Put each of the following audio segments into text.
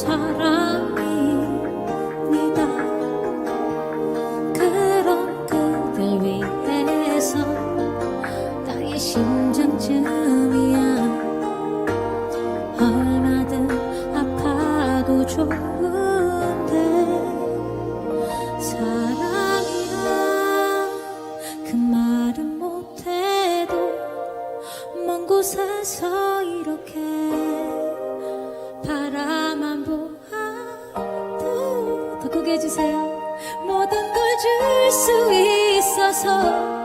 사랑 해주세요. 모든 걸 줄 수 있어서.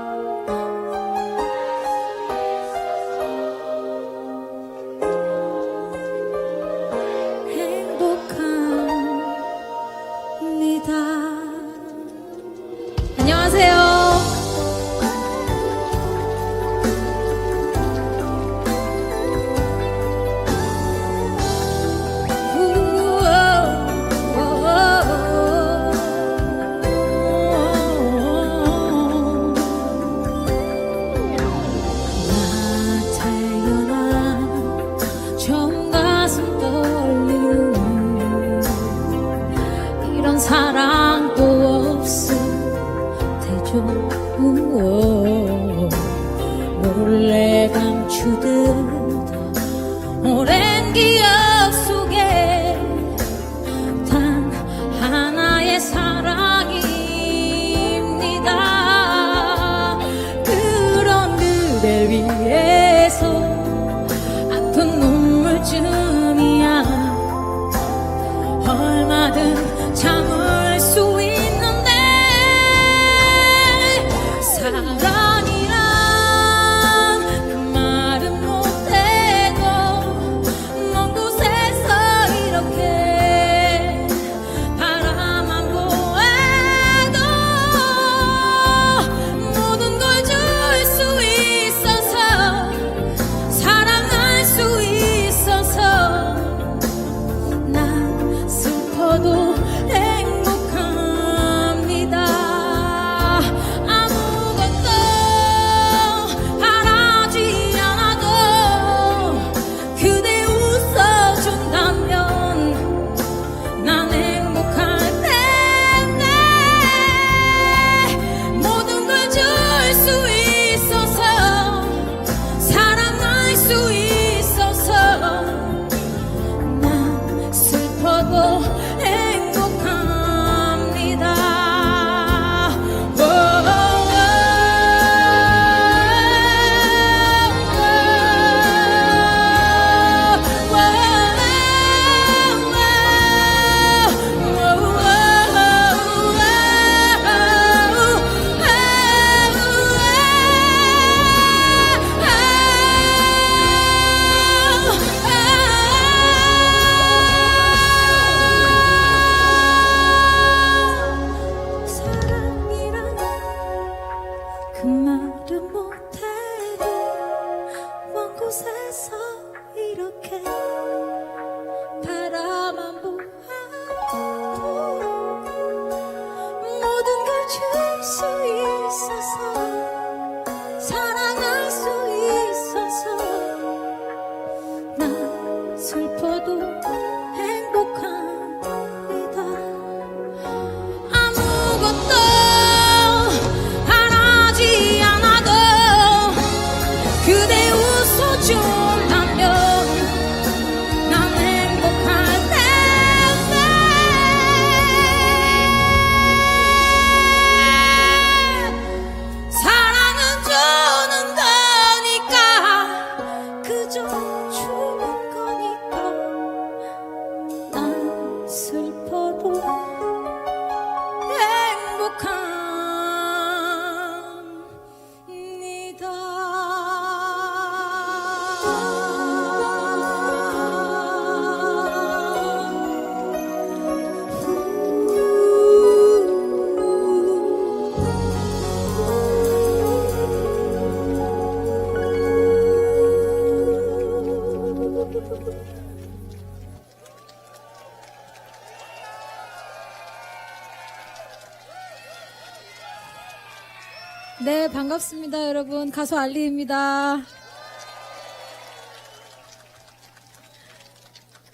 네, 반갑습니다, 여러분. 가수 알리입니다.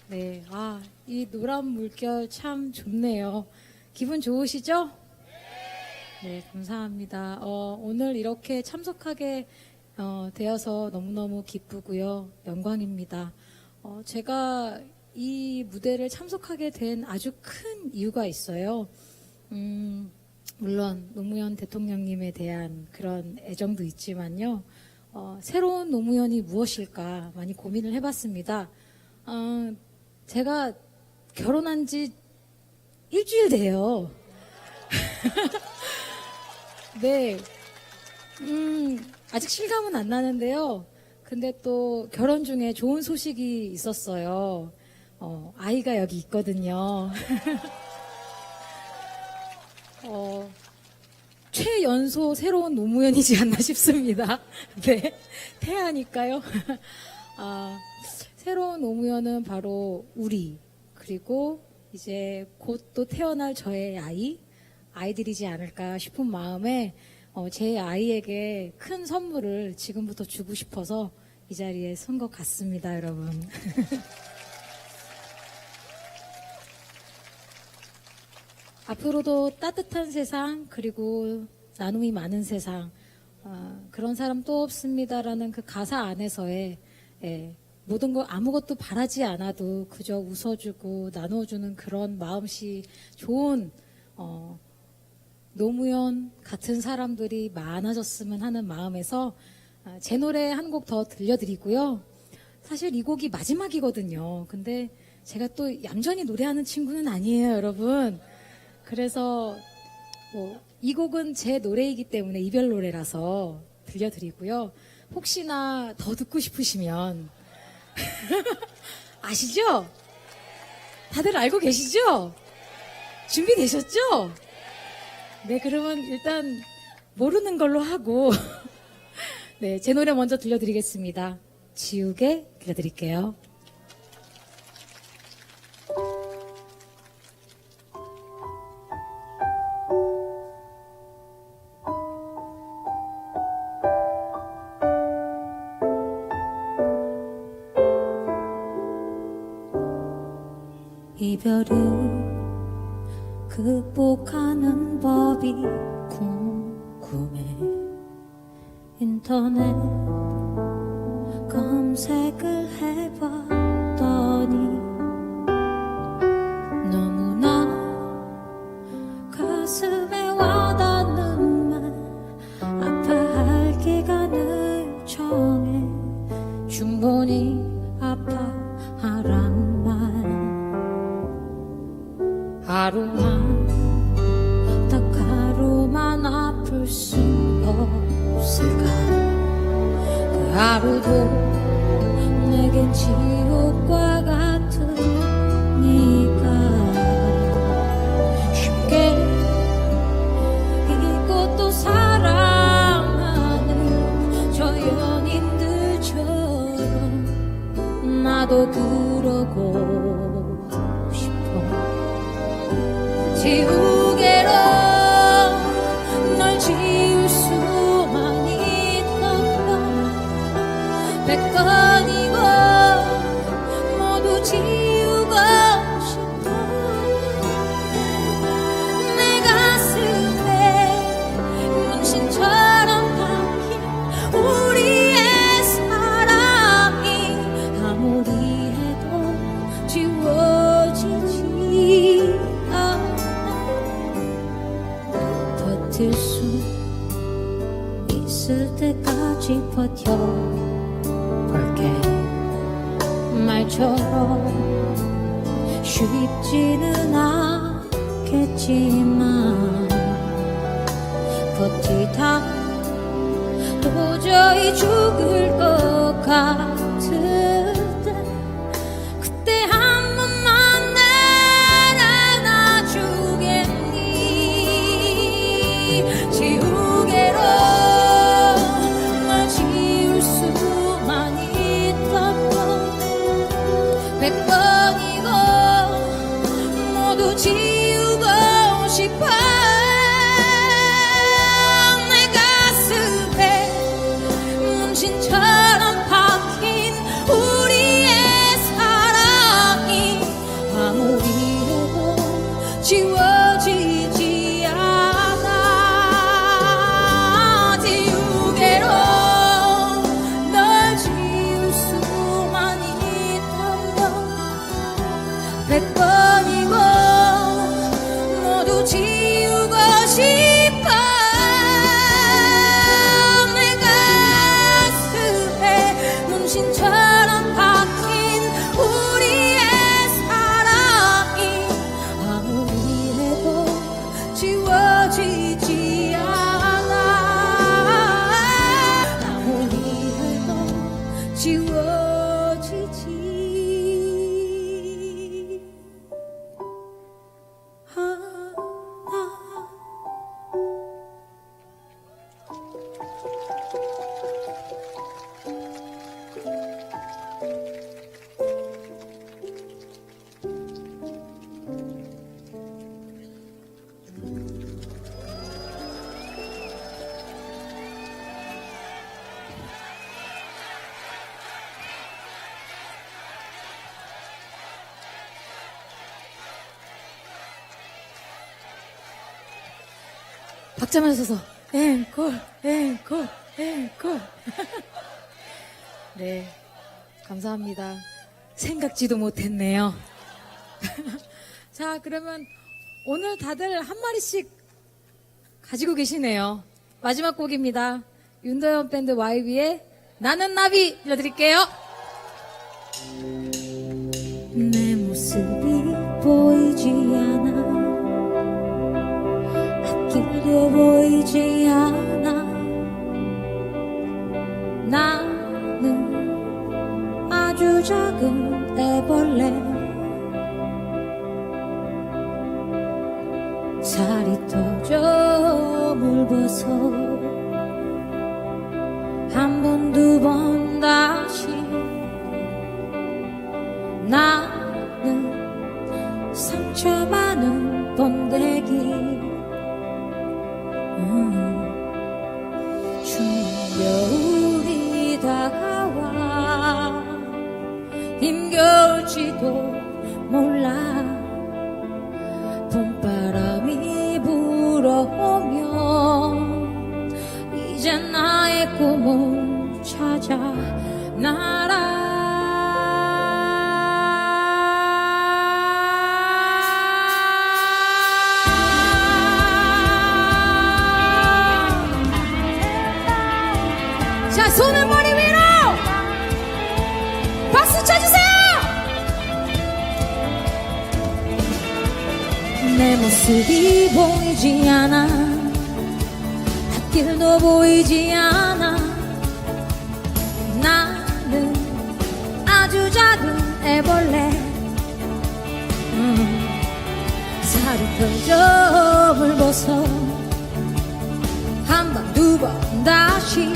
네, 아, 이 노란 물결 참 좋네요. 기분 좋으시죠? 네, 감사합니다. 어, 오늘 이렇게 참석하게 어, 되어서 너무너무 기쁘고요. 영광입니다. 어, 제가 이 무대를 참석하게 된 아주 큰 이유가 있어요. 음, 물론 노무현 대통령님에 대한 그런 애정도 있지만요. 어, 새로운 노무현이 무엇일까 많이 고민을 해봤습니다. 어, 제가 결혼한 지 일주일 돼요. 네. 음, 아직 실감은 안 나는데요. 근데 또 결혼 중에 좋은 소식이 있었어요. 어, 아이가 여기 있거든요. 어, 최연소 새로운 노무현이지 않나 싶습니다. 네. 태아니까요. 아, 새로운 노무현은 바로 우리, 그리고 이제 곧 또 태어날 저의 아이, 아이들이지 않을까 싶은 마음에 어, 제 아이에게 큰 선물을 지금부터 주고 싶어서 이 자리에 선 것 같습니다, 여러분. 앞으로도 따뜻한 세상 그리고 나눔이 많은 세상 어, 그런 사람 또 없습니다라는 그 가사 안에서의 예, 모든 거 아무것도 바라지 않아도 그저 웃어주고 나눠주는 그런 마음씨 좋은 어, 노무현 같은 사람들이 많아졌으면 하는 마음에서 아, 제 노래 한 곡 더 들려드리고요. 사실 이 곡이 마지막이거든요. 근데 제가 또 얌전히 노래하는 친구는 아니에요, 여러분. 그래서 뭐 이 곡은 제 노래이기 때문에 이별 노래라서 들려드리고요. 혹시나 더 듣고 싶으시면 아시죠? 다들 알고 계시죠? 준비되셨죠? 네, 그러면 일단 모르는 걸로 하고 네, 제 노래 먼저 들려드리겠습니다. 지우개 들려드릴게요. 궁금해 인터넷 검색을 해봤 하루도 내겐 지옥과 같으니까 쉽게 잊고 또 사랑하는 저 연인들처럼 나도 그 백번이고 모두 지우고 싶어. 내 가슴에 문신처럼 박힌 우리의 사랑이 아무리 해도 지워지지 않아. 버틸 수 있을 때까지 버텨 쉽지는 않겠지만 버티다 도저히 죽을 것 같을 모두 지우 박자만 서서 앵콜 앵콜 앵콜 네 감사합니다 생각지도 못했네요 자 그러면 오늘 다들 한 마리씩 가지고 계시네요 마지막 곡입니다 윤도현 밴드 YB의 나는 나비 들려드릴게요 내 모습이 보이 보이지 않아. 나는 아주 작은 애벌레. 살이 터져 물벗어 힘겨울지도 몰라. 봄바람이 불어오면 이제 나의 꿈을 찾아 날아 내 모습이 보이지 않아. 앞길도 보이지 않아. 나는 아주 작은 애벌레. 음, 살이 펴져 물벗어 한 번 두 번 다시.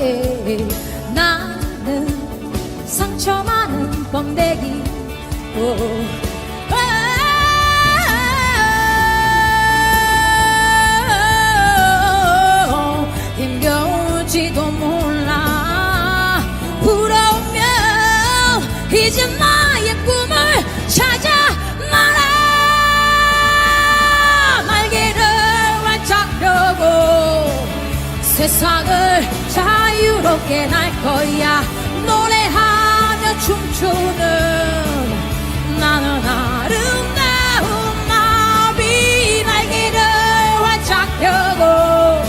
예, 나는 상처 많은 번데기. 오, 세상을 자유롭게 날 거야. 노래하며 춤추는 나는 아름다운 나비 날개를 활짝 펴고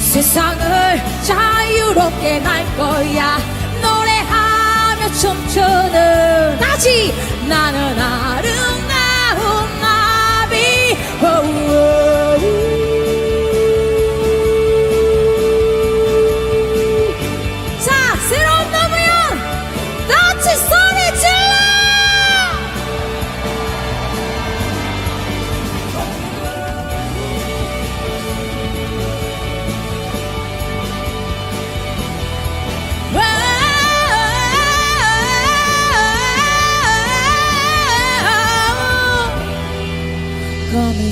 세상을 자유롭게 날 거야. 노래하며 춤추는 다시 나는 아름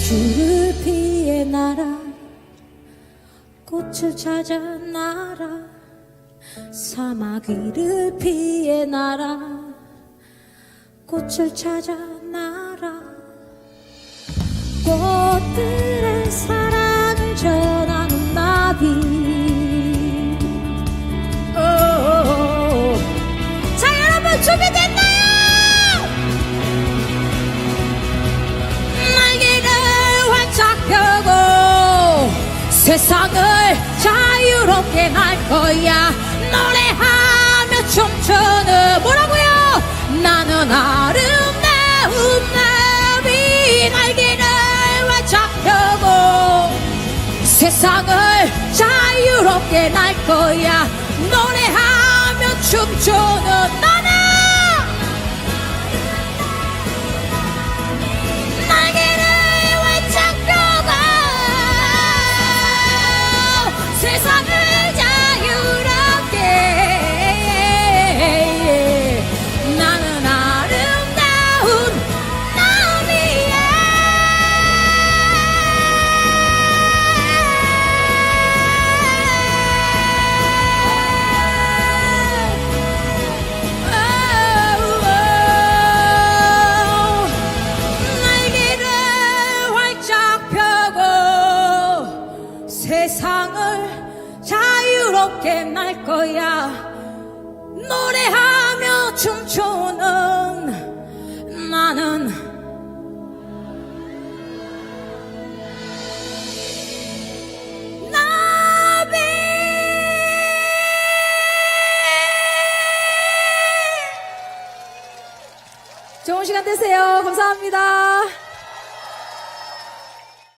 거미줄을 피해 날아 꽃을 찾아 사막 위를 피해 날아 꽃을 찾아 날아 꽃들의 사랑 춤추는 자유롭게 날 거야? 노래하며 춤추는 나는 좋은 시간 되세요. 감사합니다